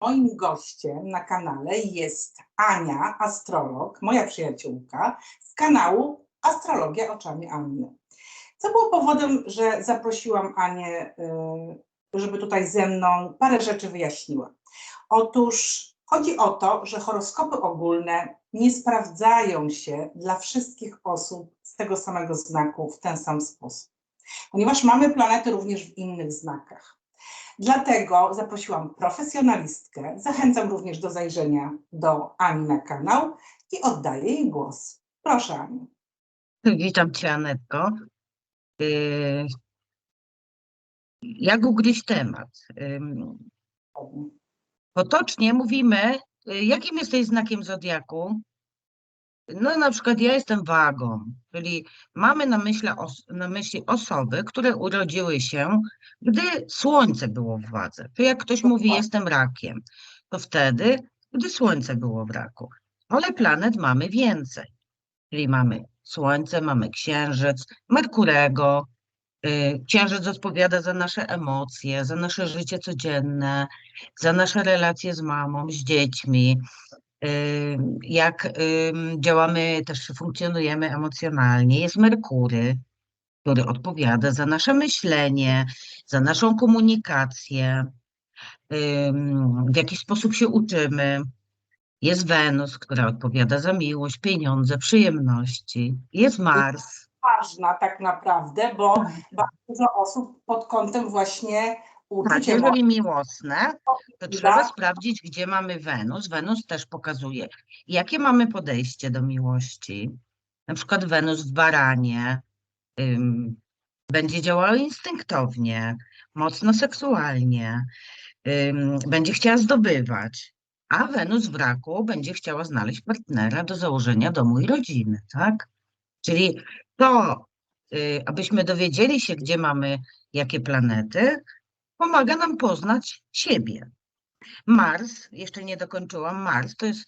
Moim gościem na kanale jest Ania, astrolog, moja przyjaciółka z kanału Astrologia oczami Anny. Co było powodem, że zaprosiłam Anię, y, żeby tutaj ze mną parę rzeczy wyjaśniła. Otóż chodzi o to, że horoskopy ogólne nie sprawdzają się dla wszystkich osób z tego samego znaku w ten sam sposób, ponieważ mamy planety również w innych znakach. Dlatego zaprosiłam profesjonalistkę. Zachęcam również do zajrzenia do Ani na kanał i oddaję jej głos. Proszę Ani. Witam Cię, Anetko. Yy, Jak ugryźć temat? Potocznie mówimy, y, jakim jesteś znakiem zodiaku? No na przykład ja jestem wagą, czyli mamy na myśli, na myśli osoby, które urodziły się, gdy słońce było w wadze. To jak ktoś mówi jestem rakiem, to wtedy, gdy słońce było w raku. Ale planet mamy więcej, czyli mamy słońce, mamy księżyc, Merkurego. y, Księżyc odpowiada za nasze emocje, za nasze życie codzienne, za nasze relacje z mamą, z dziećmi, jak działamy, też funkcjonujemy emocjonalnie. Jest Merkury, który odpowiada za nasze myślenie, za naszą komunikację, w jaki sposób się uczymy. Jest Wenus, która odpowiada za miłość, pieniądze, przyjemności. Jest Mars. Ważna tak naprawdę, bo bardzo dużo osób pod kątem właśnie Tak, uczuć, jeżeli miłosne, to Tak. trzeba sprawdzić, gdzie mamy Wenus. Wenus też pokazuje, jakie mamy podejście do miłości. Na przykład Wenus w baranie ym, będzie działała instynktownie, mocno seksualnie, ym, będzie chciała zdobywać, a Wenus w raku będzie chciała znaleźć partnera do założenia domu i rodziny, tak? Czyli to, y, abyśmy dowiedzieli się, gdzie mamy jakie planety, pomaga nam poznać siebie. Mars, jeszcze nie dokończyłam, Mars to jest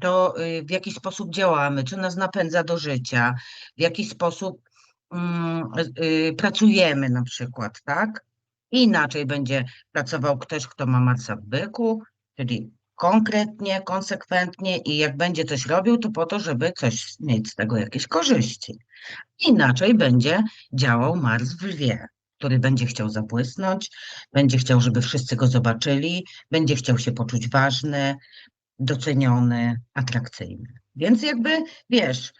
to, y, w jaki sposób działamy, czy nas napędza do życia, w jaki sposób mm, y, pracujemy na przykład, tak? Inaczej będzie pracował ktoś, kto ma Marsa w byku, czyli konkretnie, konsekwentnie i jak będzie coś robił, to po to, żeby coś mieć z tego jakieś korzyści. Inaczej będzie działał Mars w lwie, który będzie chciał zabłysnąć, będzie chciał, żeby wszyscy go zobaczyli, będzie chciał się poczuć ważny, doceniony, atrakcyjny. Więc jakby wiesz,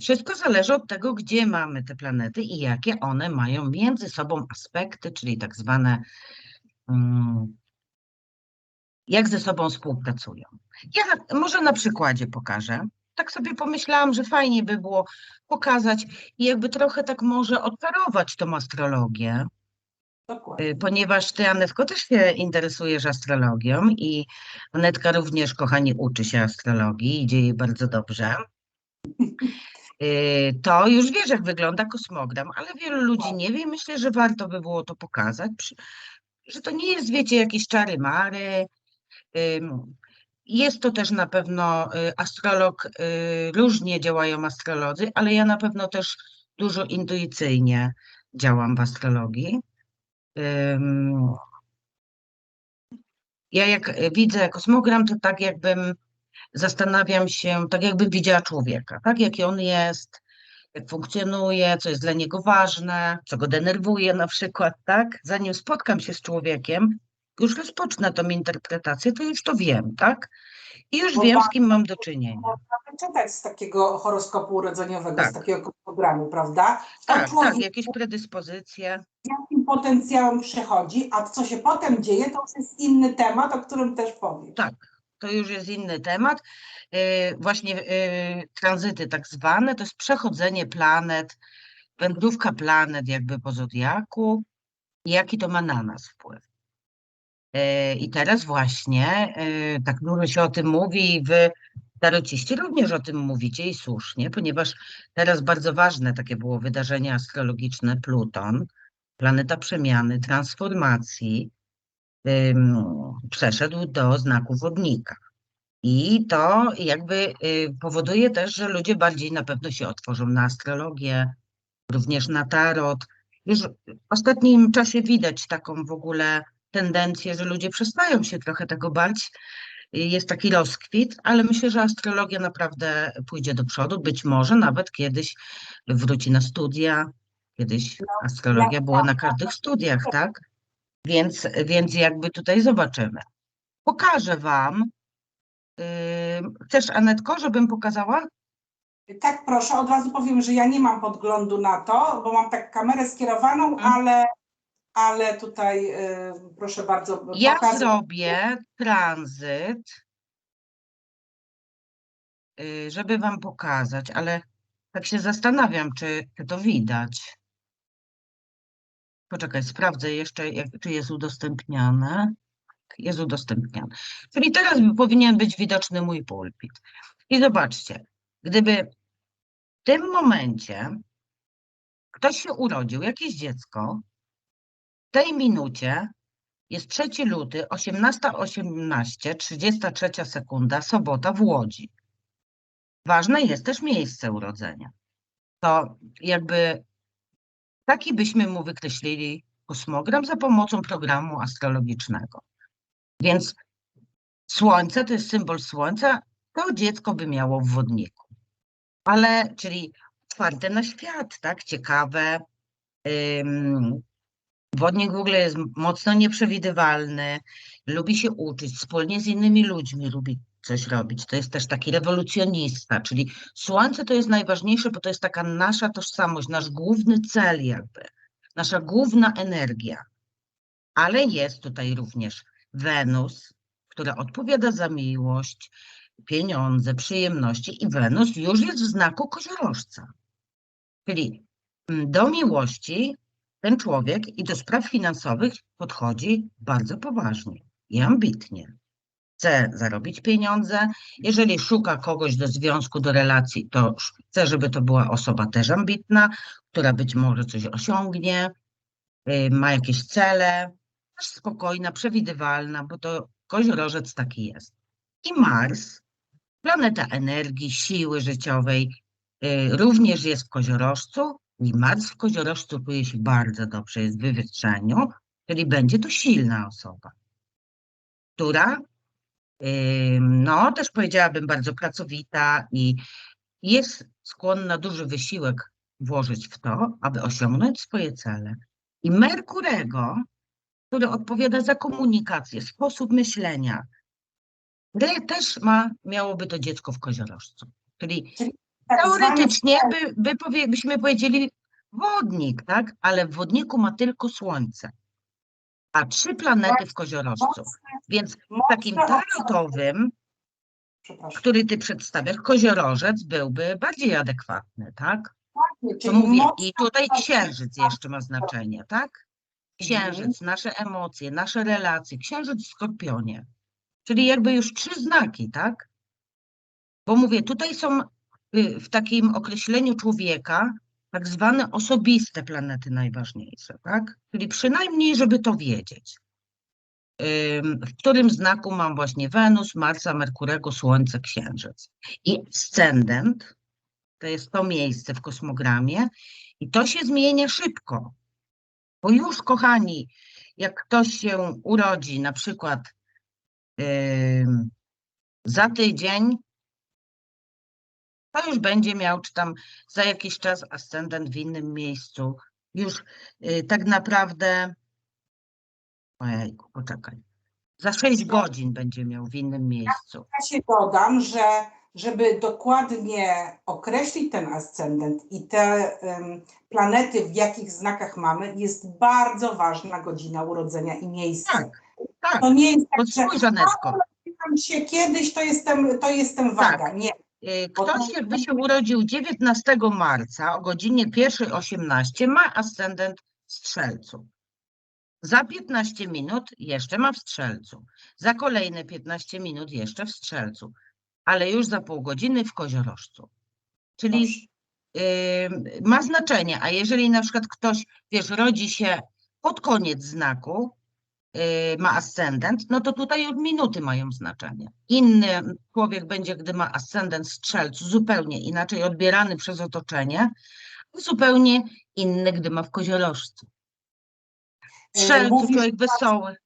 wszystko zależy od tego, gdzie mamy te planety i jakie one mają między sobą aspekty, czyli tak zwane, jak ze sobą współpracują. Ja może na przykładzie pokażę. Tak sobie pomyślałam, że fajnie by było pokazać i jakby trochę tak może odczarować tą astrologię, Dokładnie. y, ponieważ ty, Anetko, też się interesujesz astrologią i Anetka również, kochani, uczy się astrologii, idzie jej bardzo dobrze. Y, To już wiesz, jak wygląda kosmogram, ale wielu ludzi nie wie. Myślę, że warto by było to pokazać, że to nie jest, wiecie, jakieś czary-mary. Jest to też na pewno y, astrolog, y, różnie działają astrolodzy, ale ja na pewno też dużo intuicyjnie działam w astrologii. Ja jak widzę kosmogram, to tak jakbym zastanawiam się, tak jakbym widziała człowieka, tak jaki on jest, jak funkcjonuje, co jest dla niego ważne, co go denerwuje na przykład, tak? Zanim spotkam się z człowiekiem, już rozpocznę tą interpretację, to już to wiem, tak? I już Bo wiem, z tak- kim mam do czynienia. Można wyczytać z takiego horoskopu urodzeniowego, Tak. z takiego programu, prawda? Tak, tak, człowieku, jakieś predyspozycje. z jakim potencjałem przychodzi, a co się potem dzieje, to już jest inny temat, o którym też powiem. Tak, to już jest inny temat. Yy, Właśnie yy, tranzyty tak zwane, to jest przechodzenie planet, wędrówka planet jakby po zodiaku jaki to ma na nas wpływ. Yy, I teraz właśnie yy, tak dużo się o tym mówi i wy tarociści również o tym mówicie i słusznie, ponieważ teraz bardzo ważne takie było wydarzenie astrologiczne Pluton, planeta przemiany, transformacji, przeszedł do znaku wodnika. I to jakby y, powoduje też, że ludzie bardziej na pewno się otworzą na astrologię, również na tarot. Już w ostatnim czasie widać taką w ogóle tendencję, że ludzie przestają się trochę tego bać. Jest taki rozkwit, ale myślę, że astrologia naprawdę pójdzie do przodu. Być może nawet kiedyś wróci na studia. Kiedyś astrologia była na każdych studiach, tak? Więc, więc jakby tutaj zobaczymy. Pokażę Wam. Yy, Chcesz, Anetko, żebym pokazała? Tak, proszę, od razu powiem, że ja nie mam podglądu na to, bo mam tak kamerę skierowaną, Mhm. ale, ale tutaj y, proszę bardzo. Ja pokażę- zrobię tranzyt, y, żeby Wam pokazać, ale tak się zastanawiam, czy, czy to widać. Poczekaj, sprawdzę jeszcze, jak, czy jest udostępniane. Jest udostępniane. Czyli teraz powinien być widoczny mój pulpit. I zobaczcie, gdyby w tym momencie ktoś się urodził, jakieś dziecko, tej minucie jest 3 luty, 18.18, 33 sekunda, sobota w Łodzi. Ważne jest też miejsce urodzenia. To jakby taki byśmy mu wykreślili kosmogram za pomocą programu astrologicznego. Więc słońce to jest symbol słońca, to dziecko by miało w wodniku. Ale, czyli otwarte na świat, tak? Ciekawe. Wodnik w ogóle jest mocno nieprzewidywalny, lubi się uczyć, wspólnie z innymi ludźmi lubi coś robić. To jest też taki rewolucjonista, czyli słońce to jest najważniejsze, bo to jest taka nasza tożsamość, nasz główny cel jakby, nasza główna energia. Ale jest tutaj również Wenus, która odpowiada za miłość, pieniądze, przyjemności i Wenus już jest w znaku koziorożca. Czyli do miłości ten człowiek i do spraw finansowych podchodzi bardzo poważnie i ambitnie. Chce zarobić pieniądze. Jeżeli szuka kogoś do związku, do relacji, to chce, żeby to była osoba też ambitna, która być może coś osiągnie, y, ma jakieś cele, też spokojna, przewidywalna, bo to koziorożec taki jest. I Mars, planeta energii, siły życiowej, y, również jest w koziorożcu i Mars w koziorożcu czuje się bardzo dobrze, jest w wywietrzeniu, czyli będzie to silna osoba, która no też powiedziałabym bardzo pracowita i jest skłonna duży wysiłek włożyć w to, aby osiągnąć swoje cele. I Merkurego, który odpowiada za komunikację, sposób myślenia, też ma, miałoby to dziecko w koziorożcu. Czyli tak Teoretycznie by, by powie, byśmy powiedzieli wodnik, tak? Ale w wodniku ma tylko Słońce, a trzy planety w koziorożcu. Więc takim tarotowym, który ty przedstawiasz, koziorożec byłby bardziej adekwatny, tak? To mówię, i tutaj księżyc jeszcze ma znaczenie, tak? Mhm. Księżyc, nasze emocje, nasze relacje, księżyc w skorpionie. Czyli jakby już trzy znaki, tak? Bo mówię, tutaj są w takim określeniu człowieka tak zwane osobiste planety najważniejsze, tak? Czyli przynajmniej, żeby to wiedzieć. W którym znaku mam właśnie Wenus, Marsa, Merkurego, Słońce, Księżyc. I ascendent to jest to miejsce w kosmogramie i to się zmienia szybko. Bo już, kochani, jak ktoś się urodzi na przykład ym, za tydzień, to już będzie miał, czy tam za jakiś czas ascendent w innym miejscu. Już y, tak naprawdę, ojejku, poczekaj, za 6 godzin będzie miał w innym miejscu. Ja się dodam, że żeby dokładnie określić ten ascendent i te planety, w jakich znakach mamy, jest bardzo ważna godzina urodzenia i miejsce. Tak, tak, To nie jest bo tak, że spójrz, Anetko, tam się kiedyś, to jestem, to jestem waga. Nie. Y, ktoś jakby się urodził 19 marca o godzinie 1.18 ma ascendent w Strzelcu. Za 15 minut jeszcze ma w Strzelcu. Za kolejne 15 minut jeszcze w Strzelcu. Ale już za pół godziny w Koziorożcu. Czyli y, ma znaczenie, a jeżeli na przykład ktoś, wiesz, rodzi się pod koniec znaku, ma ascendent, no to tutaj od minuty mają znaczenie. Inny człowiek będzie, gdy ma ascendent strzelcu, zupełnie inaczej odbierany przez otoczenie, zupełnie inny, gdy ma w koziorożcu. Strzelcu mówisz człowiek wesoły.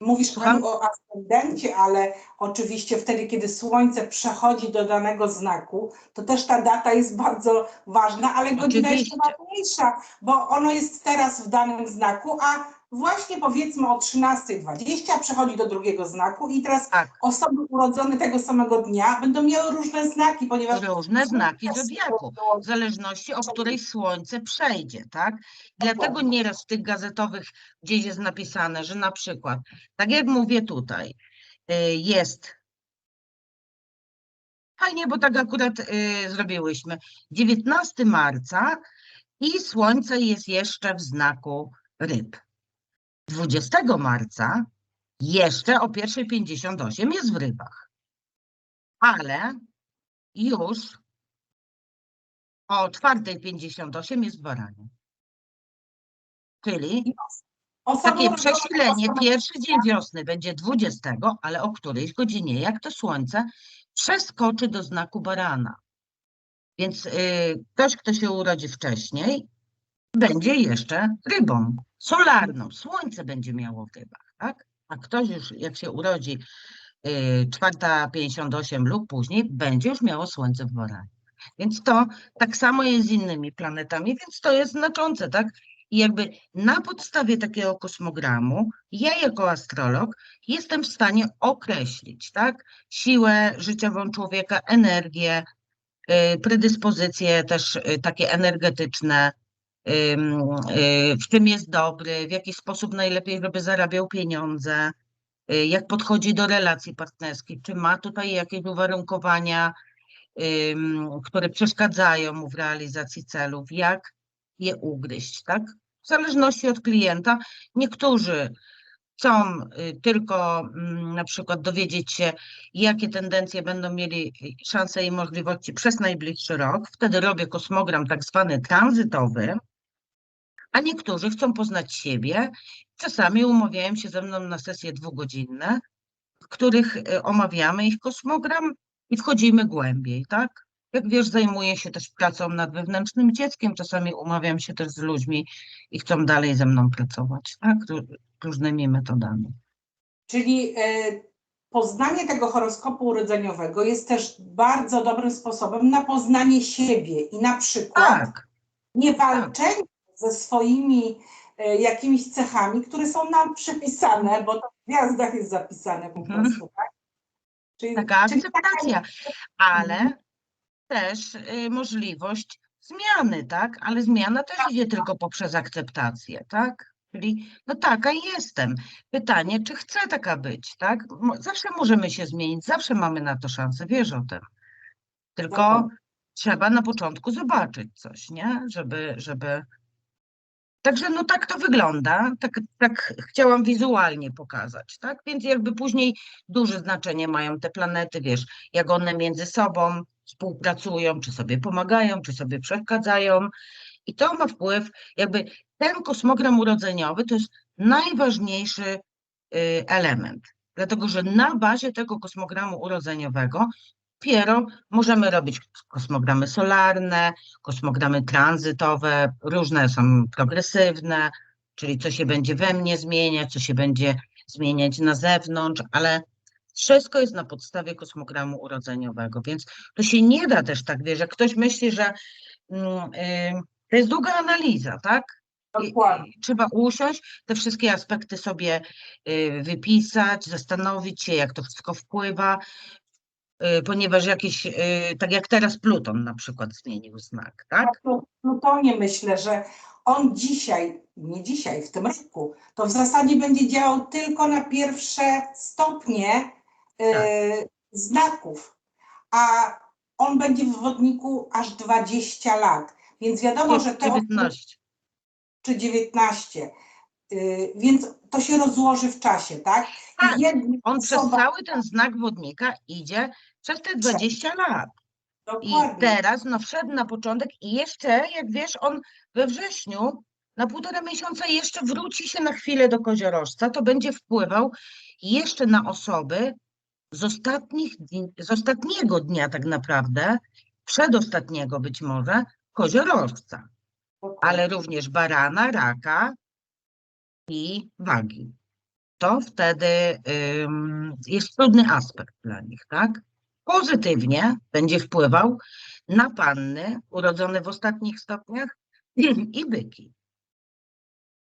Mówisz Słucham? O ascendencie, ale oczywiście wtedy, kiedy Słońce przechodzi do danego znaku, to też ta data jest bardzo ważna, ale godzina Oczywiście. ważniejsza, bo ono jest teraz w danym znaku, a właśnie powiedzmy o 13.20 przechodzi do drugiego znaku i teraz Tak, osoby urodzone tego samego dnia będą miały różne znaki, ponieważ różne znaki zodiaku. w zależności o której słońce przejdzie, tak? Dlatego nieraz w tych gazetowych gdzieś jest napisane, że na przykład, tak jak mówię tutaj, y, jest fajnie, bo tak akurat y, zrobiłyśmy, 19 marca i słońce jest jeszcze w znaku ryb. 20 marca jeszcze o 1.58 jest w rybach, ale już o 4.58 jest w baranie. Czyli takie przesilenie, pierwszy dzień wiosny będzie 20, ale o którejś godzinie, jak to słońce przeskoczy do znaku barana. Więc y, ktoś, kto się urodzi wcześniej, będzie jeszcze rybą solarną. Słońce będzie miało w rybach, tak? A ktoś już, jak się urodzi y, 4.58 lub później, będzie już miało słońce w baranie. Więc to tak samo jest z innymi planetami, więc to jest znaczące, tak? I jakby na podstawie takiego kosmogramu, ja jako astrolog jestem w stanie określić, tak? Siłę życiową człowieka, energię, y, predyspozycje też y, takie energetyczne, w czym jest dobry, w jaki sposób najlepiej, żeby zarabiał pieniądze, y, jak podchodzi do relacji partnerskich, czy ma tutaj jakieś uwarunkowania, które przeszkadzają mu w realizacji celów, jak je ugryźć, tak? W zależności od klienta. Niektórzy chcą y, tylko mm, na przykład dowiedzieć się, jakie tendencje będą mieli y, szanse i możliwości przez najbliższy rok. Wtedy robię kosmogram tak zwany tranzytowy, a niektórzy chcą poznać siebie. Czasami umawiają się ze mną na sesje dwugodzinne, w których y, omawiamy ich kosmogram i wchodzimy głębiej, tak? Jak wiesz, zajmuję się też pracą nad wewnętrznym dzieckiem, czasami umawiam się też z ludźmi i chcą dalej ze mną pracować, tak? Ró- Różnymi metodami. Czyli e, poznanie tego horoskopu urodzeniowego jest też bardzo dobrym sposobem na poznanie siebie i na przykład Tak, nie walczenie ze swoimi e, jakimiś cechami, które są nam przypisane, bo to w gwiazdach jest zapisane po Mhm. prostu, tak? Czyli, taka czyli akceptacja, ale też y, możliwość zmiany, tak? Ale zmiana też idzie tylko poprzez akceptację, tak? Czyli no taka jestem. Pytanie, czy chcę taka być, tak? Zawsze możemy się zmienić, zawsze mamy na to szansę, wiesz o tym. Tylko Dokładnie. trzeba na początku zobaczyć coś, nie? Żeby, żeby... Także no tak to wygląda, tak, tak chciałam wizualnie pokazać, tak? Więc jakby później duże znaczenie mają te planety, wiesz, jak one między sobą współpracują, czy sobie pomagają, czy sobie przeszkadzają. I to ma wpływ, jakby ten kosmogram urodzeniowy to jest najważniejszy y, element, dlatego że na bazie tego kosmogramu urodzeniowego dopiero możemy robić kosmogramy solarne, kosmogramy tranzytowe, różne są progresywne, czyli co się będzie we mnie zmieniać, co się będzie zmieniać na zewnątrz, ale wszystko jest na podstawie kosmogramu urodzeniowego, więc to się nie da też tak, wiesz, jak ktoś myśli, że mm, y, to jest długa analiza, tak? Dokładnie. Trzeba usiąść, te wszystkie aspekty sobie y, wypisać, zastanowić się, jak to wszystko wpływa, ponieważ jakieś, y, tak jak teraz Pluton na przykład zmienił znak, tak? Tak, to Plutonie myślę, że on dzisiaj, nie dzisiaj, w tym roku, to w zasadzie będzie działał tylko na pierwsze stopnie e, Tak. znaków, a on będzie w wodniku aż 20 lat. Więc wiadomo, że te osoby- 19. czy 19. y, Więc to się rozłoży w czasie, tak? Tak, jedna On przez osoba, cały ten znak wodnika idzie przez te 20 lat. I dokładnie, teraz no wszedł na początek i jeszcze, jak wiesz, on we wrześniu na półtora miesiąca jeszcze wróci się na chwilę do koziorożca, to będzie wpływał jeszcze na osoby z, ostatnich, dni- z ostatniego dnia tak naprawdę, przedostatniego być może, koziorożca, ale również barana, raka i wagi. to wtedy ym, jest trudny aspekt dla nich, tak? Pozytywnie będzie wpływał na panny urodzone w ostatnich stopniach i byki.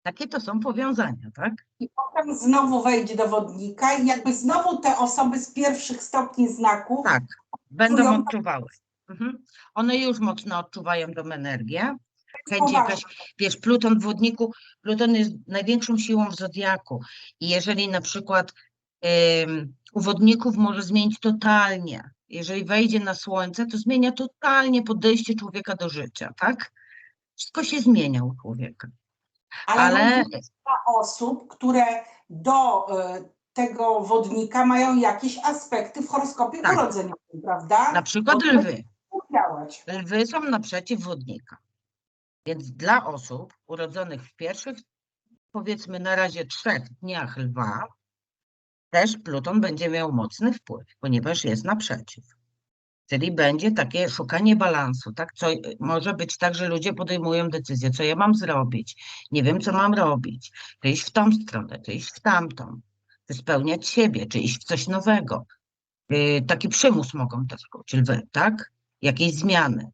Takie to są powiązania, tak? I potem znowu wejdzie do wodnika i jakby znowu te osoby z pierwszych stopni znaków Tak, będą odczuwały. Mhm. One już mocno odczuwają tą energię. Chęć jakaś, wiesz, Pluton w wodniku, Pluton jest największą siłą w zodiaku. I jeżeli na przykład ym, u wodników może zmienić totalnie, jeżeli wejdzie na słońce, to zmienia totalnie podejście człowieka do życia, tak? Wszystko się zmienia u człowieka. ale, Ale osób, które do e, tego wodnika mają jakieś aspekty w horoskopie Tak. urodzeniowym, prawda? na przykład Bo lwy. Lwy są naprzeciw wodnika. Więc dla osób urodzonych w pierwszych, powiedzmy na razie trzech dniach lwa, też Pluton będzie miał mocny wpływ, ponieważ jest naprzeciw. Czyli będzie takie szukanie balansu, tak? Co, może być tak, że ludzie podejmują decyzję, co ja mam zrobić, nie wiem, co mam robić, czy iść w tą stronę, czy iść w tamtą, czy spełniać siebie, czy iść w coś nowego. Yy, taki przymus mogą też lwy, tak? Jakieś zmiany.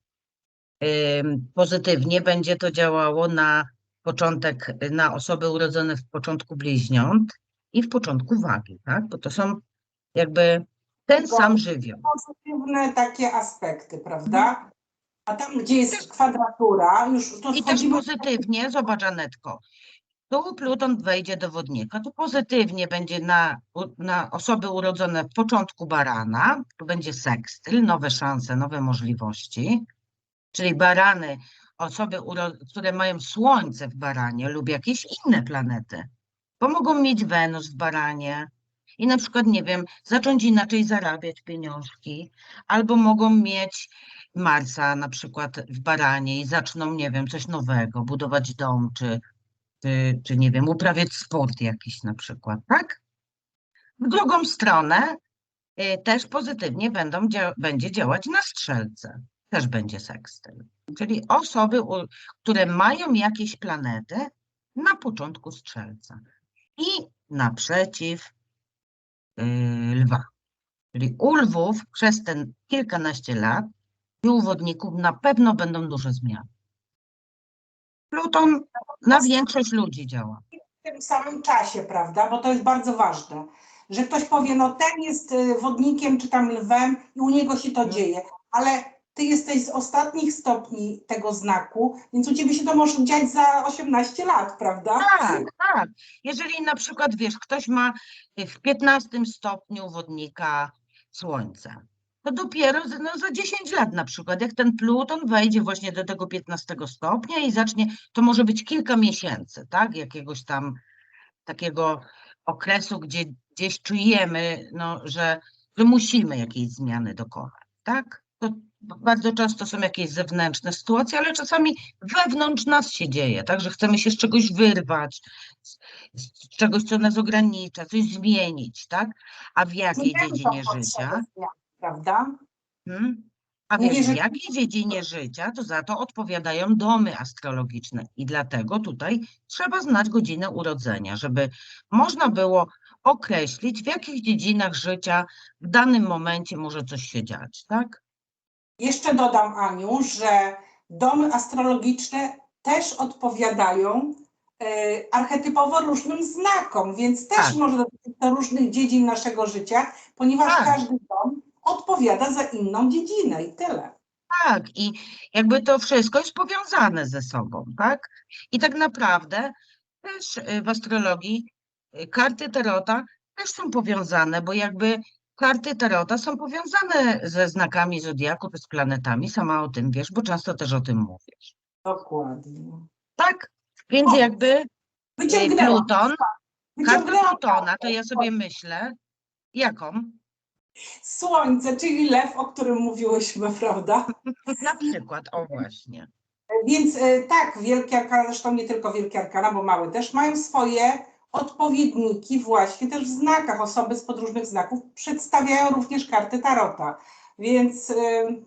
Ym, Pozytywnie będzie to działało na początek, na osoby urodzone w początku bliźniąt i w początku wagi, tak? Bo to są jakby ten Tylko- sam żywioł. Pozytywne takie aspekty, prawda? A tam, gdzie jest kwadratura, już to I też pozytywnie, zobacz Anetko, tu Pluton wejdzie do wodnika, to pozytywnie będzie na, na osoby urodzone w początku barana, tu będzie sekstyl, nowe szanse, nowe możliwości, czyli barany, osoby, które mają słońce w baranie lub jakieś inne planety, bo mogą mieć Wenus w baranie i na przykład, nie wiem, zacząć inaczej zarabiać pieniążki, albo mogą mieć Marsa na przykład w baranie i zaczną, nie wiem, coś nowego, budować dom, czy, czy, czy nie wiem, uprawiać sport jakiś na przykład, tak? W drugą stronę y, też pozytywnie będą dzia będzie działać na strzelce, też będzie sekstyl. Czyli osoby, które mają jakieś planety na początku strzelca i naprzeciw y, lwa. Czyli u lwów przez ten kilkanaście lat i u wodników na pewno będą duże zmiany. Pluton na większość ludzi działa. w tym samym czasie, prawda? Bo to jest bardzo ważne. Że ktoś powie, no ten jest y, wodnikiem czy tam lwem i u niego się to Mhm. dzieje, ale ty jesteś z ostatnich stopni tego znaku, więc u ciebie się to może dziać za 18 lat, prawda? Tak, tak. Jeżeli na przykład, wiesz, ktoś ma y, w 15 stopniu wodnika słońca, to dopiero no, za 10 lat na przykład, jak ten Pluton wejdzie właśnie do tego 15 stopnia i zacznie, to może być kilka miesięcy, tak, jakiegoś tam takiego okresu, gdzie gdzieś czujemy, no, że, że musimy jakiejś zmiany dokonać, tak? To bardzo często są jakieś zewnętrzne sytuacje, ale czasami wewnątrz nas się dzieje, tak, że chcemy się z czegoś wyrwać, z, z czegoś, co nas ogranicza, coś zmienić, tak? A w jakiej dziedzinie życia? Prawda? Hmm? A że- w jakiej dziedzinie życia, to za to odpowiadają domy astrologiczne. I dlatego tutaj trzeba znać godzinę urodzenia, żeby można było określić, w jakich dziedzinach życia w danym momencie może coś się dziać, tak? Jeszcze dodam, Aniu, że domy astrologiczne też odpowiadają e, archetypowo różnym znakom, więc też Tak. może dotyczyć to różnych dziedzin naszego życia, ponieważ Tak. każdy dom odpowiada za inną dziedzinę i tyle. Tak, i jakby to wszystko jest powiązane ze sobą, tak? I tak naprawdę też y, w astrologii y, karty Tarota też są powiązane, bo jakby karty Tarota są powiązane ze znakami zodiaku, z planetami, sama o tym wiesz, bo często też o tym mówisz. Dokładnie. Tak? Więc O, jakby Wyciągnęłam. Pluton, kartę wyciągnęłam Plutona, to ja sobie myślę, jaką? Słońce, czyli lew, o którym mówiłyśmy, prawda? Na przykład, o właśnie. Więc e, tak, wielkie arkana, zresztą nie tylko wielkie arkana, bo małe też mają swoje odpowiedniki właśnie też w znakach. Osoby z podróżnych znaków przedstawiają również karty Tarota. Więc e,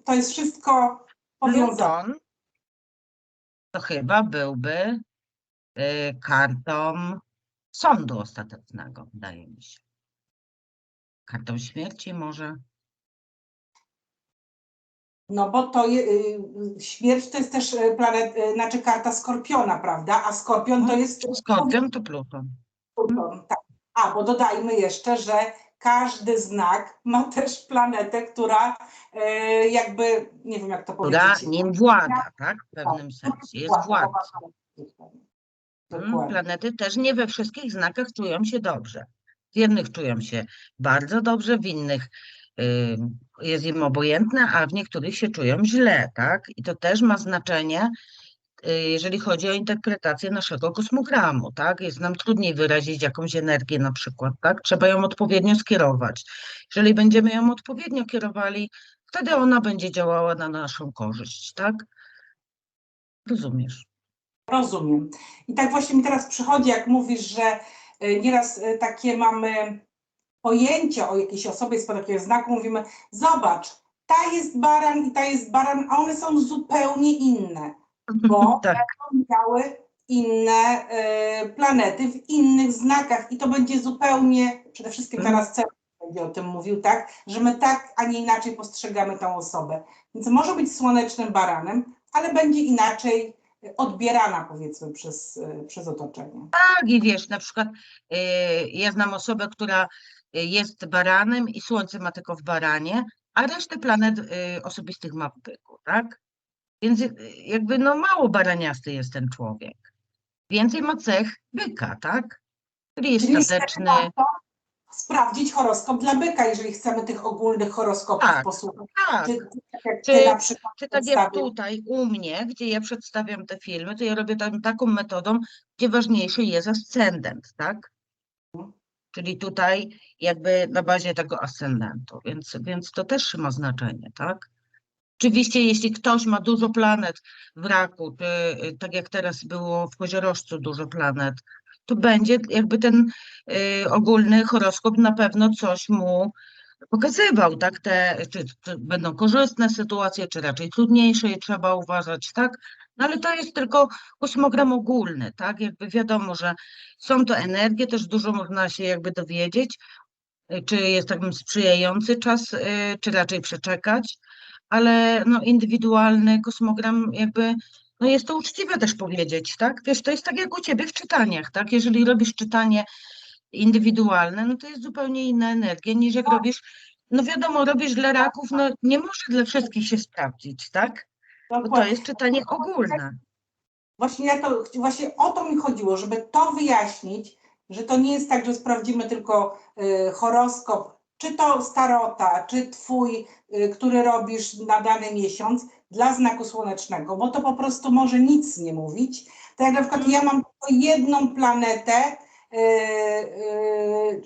to jest wszystko powiązane. Pluton to chyba byłby y, kartą sądu ostatecznego, wydaje mi się. Kartą śmierci może. No bo to je, y, śmierć to jest też y, planet, y, znaczy karta Skorpiona, prawda? A Skorpion to jest Skorpion to Pluton. Pluton, tak. A, bo dodajmy jeszcze, że każdy znak ma też planetę, która y, jakby, nie wiem jak to Która powiedzieć. nim włada, tak? W pewnym sensie. Jest władcą. Mm, Dokładnie. Planety też nie we wszystkich znakach czują się dobrze. W jednych czują się bardzo dobrze, w innych y, jest im obojętne, a w niektórych się czują źle, tak? I to też ma znaczenie, jeżeli chodzi o interpretację naszego kosmogramu, tak? Jest nam trudniej wyrazić jakąś energię na przykład, tak? Trzeba ją odpowiednio skierować. Jeżeli będziemy ją odpowiednio kierowali, wtedy ona będzie działała na naszą korzyść, tak? Rozumiesz? Rozumiem. I tak właśnie mi teraz przychodzi, jak mówisz, że y, nieraz y, takie mamy pojęcie o jakiejś osobie spod jakiegoś znaku, mówimy, zobacz, ta jest baran i ta jest baran, a one są zupełnie inne, bo Tak. będą miały inne y, planety w innych znakach i to będzie zupełnie, przede wszystkim Mhm. teraz cel będzie o tym mówił, tak, że my tak, a nie inaczej postrzegamy tą osobę. Więc może być słonecznym baranem, ale będzie inaczej odbierana powiedzmy przez, y, przez otoczenie. Tak, i wiesz, na przykład y, ja znam osobę, która y, jest baranem i słońce ma tylko w baranie, a resztę planet y, osobistych ma w byku, tak? Więc y, jakby no mało baraniasty jest ten człowiek. Więcej ma cech byka, tak? Czyli jest Czyli stateczny. sprawdzić horoskop dla byka, jeżeli chcemy tych ogólnych horoskopów Tak, posłuchać. Tak. Czy, tak Czy- przykład Czy tak jak tutaj u mnie, gdzie ja przedstawiam te filmy, to ja robię tam taką metodą, gdzie ważniejszy jest ascendent, tak? Czyli tutaj jakby na bazie tego ascendentu, więc, więc to też ma znaczenie, tak? Oczywiście, jeśli ktoś ma dużo planet w raku, czy y, tak jak teraz było w koziorożcu dużo planet, to będzie jakby ten y, ogólny horoskop na pewno coś mu pokazywał, tak? Te, czy, czy będą korzystne sytuacje, czy raczej trudniejsze je trzeba uważać, tak? No ale to jest tylko kosmogram ogólny, tak? Jakby wiadomo, że są to energie, też dużo można się jakby dowiedzieć, y, czy jest takim sprzyjający czas, y, czy raczej przeczekać, ale no indywidualny kosmogram jakby, no jest to uczciwe też powiedzieć, tak? Wiesz, to jest tak jak u ciebie w czytaniach, tak? Jeżeli robisz czytanie indywidualne, no to jest zupełnie inna energia niż jak robisz, no wiadomo, robisz dla raków, no nie może dla wszystkich się sprawdzić, tak? Bo to jest czytanie ogólne. Właśnie, ja to, właśnie o to mi chodziło, żeby to wyjaśnić, że to nie jest tak, że sprawdzimy tylko y, horoskop, czy to starota, czy twój, y, który robisz na dany miesiąc dla znaku słonecznego, bo to po prostu może nic nie mówić. Tak jak na przykład ja mam tylko jedną planetę, y, y,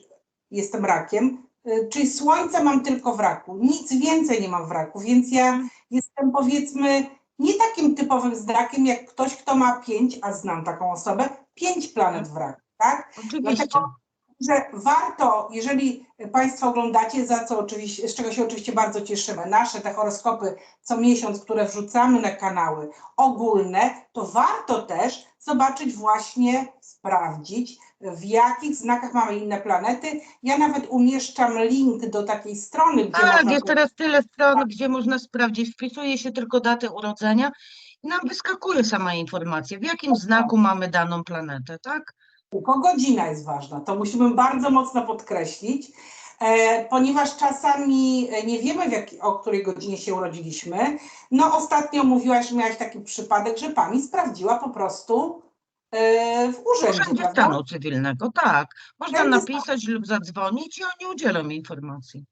jestem rakiem, y, czyli słońce mam tylko w raku, nic więcej nie mam w raku, więc ja jestem powiedzmy nie takim typowym znakiem jak ktoś, kto ma pięć, a znam taką osobę, pięć planet w raku, tak? Oczywiście. Dlatego, że warto, jeżeli Państwo oglądacie, za co oczywiście, z czego się oczywiście bardzo cieszymy, nasze te horoskopy co miesiąc, które wrzucamy na kanały ogólne, to warto też zobaczyć właśnie, sprawdzić, w jakich znakach mamy inne planety. Ja nawet umieszczam link do takiej strony, gdzie Tak, można jest teraz tyle stron, gdzie można sprawdzić. Wpisuje się tylko datę urodzenia i nam wyskakuje sama informacja, w jakim znaku mamy daną planetę, tak? Tylko godzina jest ważna. To musimy bardzo mocno podkreślić, e, ponieważ czasami e, nie wiemy, w jak, o której godzinie się urodziliśmy. No ostatnio mówiłaś, że miałaś taki przypadek, że pani sprawdziła po prostu e, w urzędzie, Urzędzie prawda? Stanu Cywilnego, tak. Można Urzędzie napisać lub zadzwonić i oni udzielą informacji.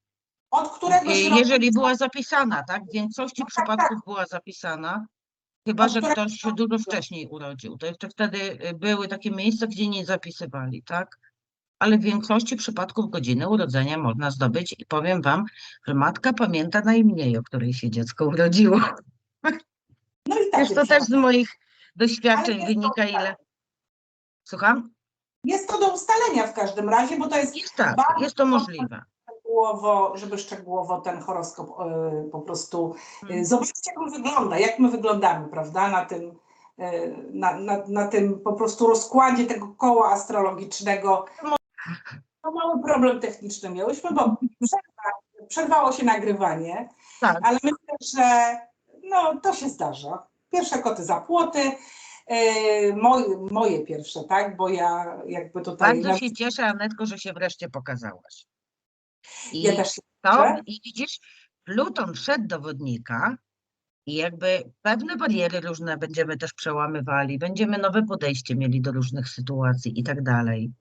Od któregoś I roku, Jeżeli była zapisana, tak? W większości No tak, przypadków była zapisana, chyba że którego ktoś się dużo wcześniej urodził. To jeszcze wtedy y, były takie miejsca, gdzie nie zapisywali, tak? Ale w większości przypadków godziny urodzenia można zdobyć i powiem Wam, że matka pamięta najmniej, o której się dziecko urodziło. no i tak Wiesz, to też z moich doświadczeń wynika, ile. Słucham? Jest to do ustalenia w każdym razie, bo to jest Jest tak, Bardzo jest to możliwe. Szczegółowo, żeby szczegółowo ten horoskop e, po prostu e, Mhm. zobaczyć, jak on wygląda, jak my wyglądamy, prawda, na tym, e, na, na, na tym po prostu rozkładzie tego koła astrologicznego. To mały problem techniczny miałyśmy, bo przerwa, przerwało się nagrywanie, Tak, ale myślę, że no, to się zdarza. Pierwsze koty za płoty, moje, moje pierwsze, tak, bo ja jakby tutaj... bardzo się cieszę, Anetko, że się wreszcie pokazałaś. I ja też to, i widzisz, Pluton wszedł do wodnika i jakby pewne bariery różne będziemy też przełamywali, będziemy nowe podejście mieli do różnych sytuacji i tak dalej.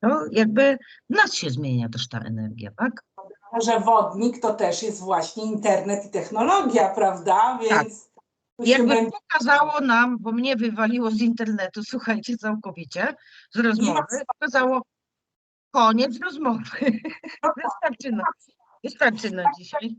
To jakby w nas się zmienia też ta energia, tak? że wodnik to też jest właśnie internet i technologia, prawda? Więc to się Jakby będzie pokazało nam, bo mnie wywaliło z internetu, słuchajcie, całkowicie, z rozmowy, pokazało koniec rozmowy. Wystarczy na, wystarczy na dzisiaj.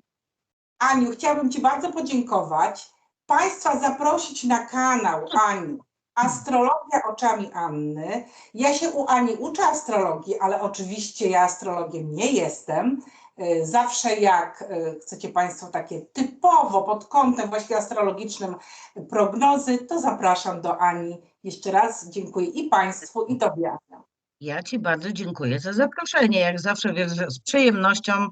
Aniu, chciałabym Ci bardzo podziękować. Państwa zaprosić na kanał Ani. Astrologia oczami Anny. Ja się u Ani uczę astrologii, ale oczywiście ja astrologiem nie jestem. Y, Zawsze jak y, chcecie Państwo takie typowo pod kątem właśnie astrologicznym prognozy, to zapraszam do Ani. Jeszcze raz dziękuję i Państwu, i Tobie, Ania. Ja Ci bardzo dziękuję za zaproszenie. Jak zawsze wiesz, że z przyjemnością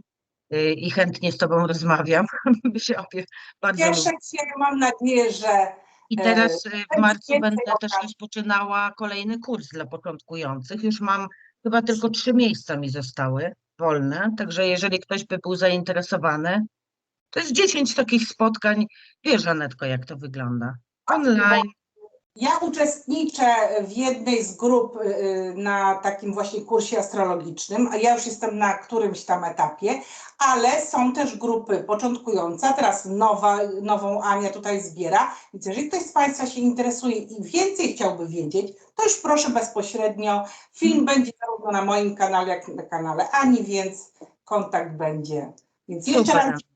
y, i chętnie z Tobą rozmawiam. Bardzo Cieszę się, mam nadzieję, że I e, teraz y, w marcu będę też rozpoczynała kolejny kurs dla początkujących. Już mam chyba tylko trzy miejsca mi zostały wolne, także jeżeli ktoś by był zainteresowany, to jest 10 takich spotkań. Wiesz, Anetko, jak to wygląda. Online. Ja uczestniczę w jednej z grup y, na takim właśnie kursie astrologicznym, a ja już jestem na którymś tam etapie, ale są też grupy początkujące, teraz nowa, nową Ania tutaj zbiera, więc jeżeli ktoś z Państwa się interesuje i więcej chciałby wiedzieć, to już proszę bezpośrednio. Film będzie zarówno na moim kanale, jak i na kanale Ani, więc kontakt będzie. Więc jeszcze Super. raz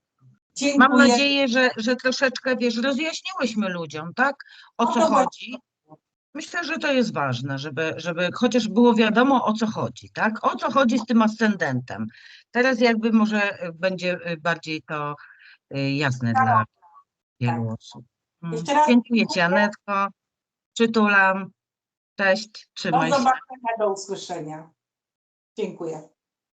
dziękuję. Mam nadzieję, że, że troszeczkę, wiesz, rozjaśniłyśmy ludziom, tak? O No co chodzi. Myślę, że to jest ważne, żeby, żeby chociaż było wiadomo, o co chodzi, tak? O co chodzi z tym ascendentem. Teraz jakby może y, będzie y, bardziej to y, jasne dla wielu osób. Mm. Tak. Jeszcze raz Dziękuję Ci. Anetko. Przytulam. Cześć, Do trzymaj się. zobaczenia, do usłyszenia. Dziękuję.